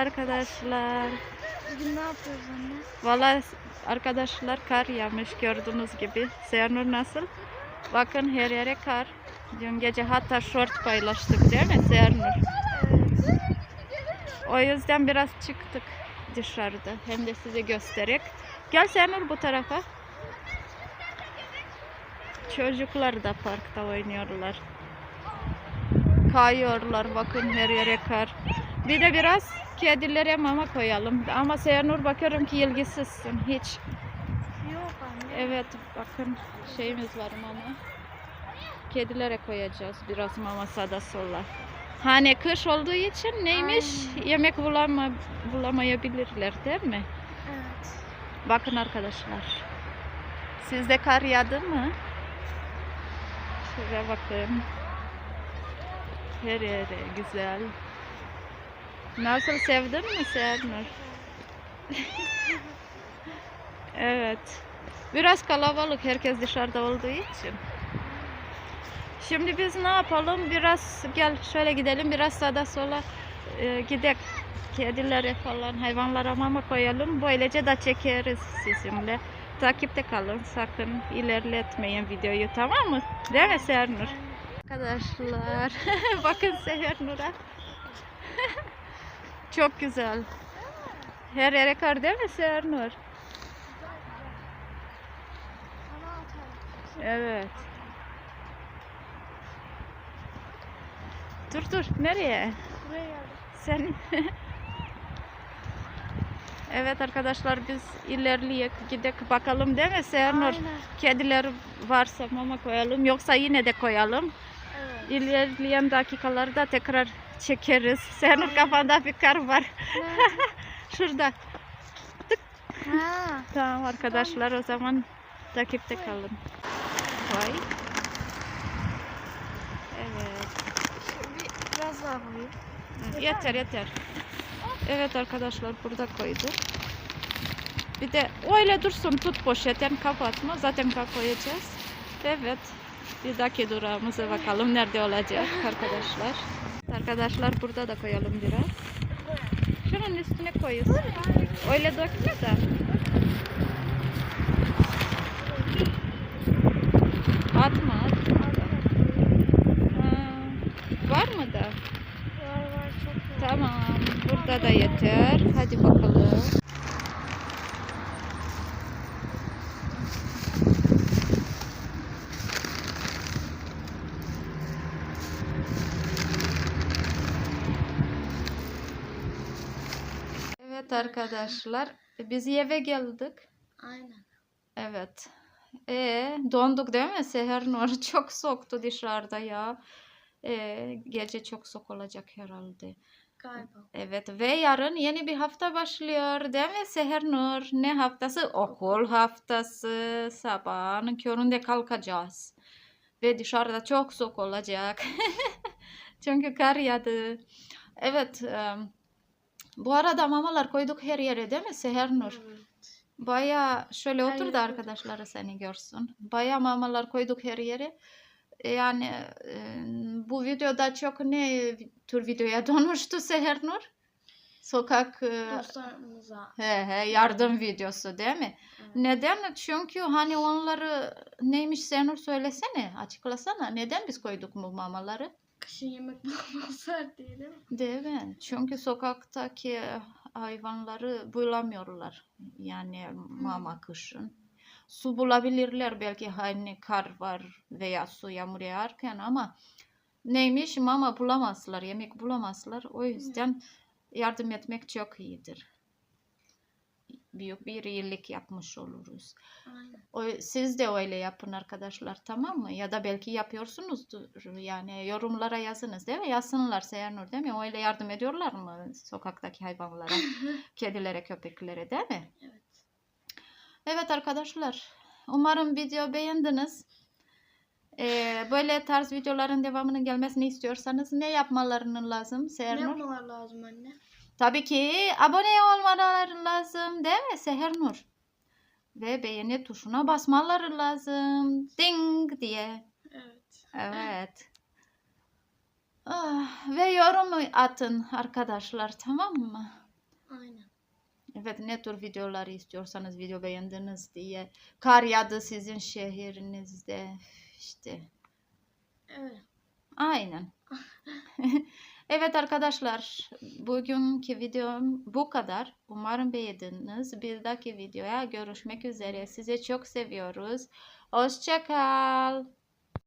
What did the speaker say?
arkadaşlar. Bugün ne yapıyoruz anne? Valla arkadaşlar kar yağmış gördüğünüz gibi. Seyanur nasıl? Bakın her yere kar. Dün gece hatta short paylaştık değil mi Seyanur? O yüzden biraz çıktık dışarıda. Hem de size göstererek. Gel Seyanur bu tarafa. Çocuklar da parkta oynuyorlar. Kayıyorlar bakın her yere kar. Bir de biraz kedilere mama koyalım. Ama Seyanur bakıyorum ki ilgisizsin hiç. Yok anne. Evet bakın şeyimiz var mama. Kedilere koyacağız biraz mama sağda sola. Hani kış olduğu için neymiş? Yemek bulama, bulamayabilirler değil mi? Evet. Bakın arkadaşlar. Sizde kar yağdı mı? Şuraya bakın. Her yere güzel. Nasıl sevdin mi Sernur? evet. Biraz kalabalık herkes dışarıda olduğu için. Şimdi biz ne yapalım? Biraz gel şöyle gidelim. Biraz sağda sola e, gidek. Kedilere falan hayvanlara mama koyalım. Böylece de çekeriz sizinle. Takipte kalın. Sakın ilerletmeyin videoyu tamam mı? Değil mi Sernur? Arkadaşlar bakın Sernur'a. Çok güzel. Her yere kar değil mi Sernur? Evet. Dur dur nereye? Buraya. Sen Evet arkadaşlar biz ilerleyek gidek bakalım değil mi Sernur? Aynen. Kediler varsa mama koyalım yoksa yine de koyalım. Evet. İlerleyen dakikalarda tekrar çekeriz. Sernur kafanda bir kar var. Şurada. ha. Tamam arkadaşlar o zaman takipte kalın. Vay. Evet. Biraz daha koyayım. Yeter yeter. Evet arkadaşlar burada koyduk. Bir de öyle dursun tut poşetten kapatma. Zaten koyacağız. Evet. Bir dahaki durağımıza bakalım nerede olacak arkadaşlar. Arkadaşlar burada da koyalım biraz. Şunun üstüne koyuyorsun. Öyle dökme de. Atma. Ha, var mı da? Var var çok. Tamam. Burada da yeter. Hadi bakalım. Evet arkadaşlar. Biz eve geldik. Aynen. Evet. E donduk değil mi Seher Nur? Çok soğuktu dışarıda ya. E, gece çok soğuk olacak herhalde. Galiba. Evet ve yarın yeni bir hafta başlıyor değil mi Seher Nur? Ne haftası? Okul haftası. Sabahın köründe kalkacağız. Ve dışarıda çok soğuk olacak. Çünkü kar yağdı. Evet. em, bu arada mamalar koyduk her yere değil mi Seher Nur? Evet. Baya şöyle otur da arkadaşları seni görsün. Baya mamalar koyduk her yere. Yani e, bu videoda çok ne tür videoya dönüştü Seher Nur? Sokak e, Dostlarımıza. he, he, yardım videosu değil mi? Evet. Neden? Çünkü hani onları neymiş Seher söylesene, açıklasana. Neden biz koyduk bu mamaları? Kışın yemek bulmazlar diyelim. Değil mi? Çünkü sokaktaki hayvanları bulamıyorlar. Yani mama kışın. Su bulabilirler belki hani kar var veya su yağmur yağarken ama neymiş mama bulamazlar, yemek bulamazlar. O yüzden yardım etmek çok iyidir. Büyük bir iyilik yapmış oluruz. Aynen. O, siz de öyle yapın arkadaşlar tamam mı? Ya da belki yapıyorsunuzdur yani yorumlara yazınız değil mi? Yazsınlar Seyanur değil mi? Öyle yardım ediyorlar mı sokaktaki hayvanlara, kedilere, köpeklere değil mi? Evet. Evet arkadaşlar umarım video beğendiniz. Ee, böyle tarz videoların devamının gelmesini istiyorsanız ne yapmalarını lazım Ne Seyanur? yapmalar lazım anne? Tabii ki abone olmaları lazım değil mi Seher Nur? Ve beğeni tuşuna basmaları lazım. Ding diye. Evet. Evet. Ah, ve yorum atın arkadaşlar tamam mı? Aynen. Evet ne tür videoları istiyorsanız video beğendiniz diye. Kar yağdı sizin şehrinizde. İşte Evet. aynen. evet arkadaşlar bugünkü videom bu kadar. Umarım beğendiniz. Bir dahaki videoya görüşmek üzere. Sizi çok seviyoruz. Hoşça kal.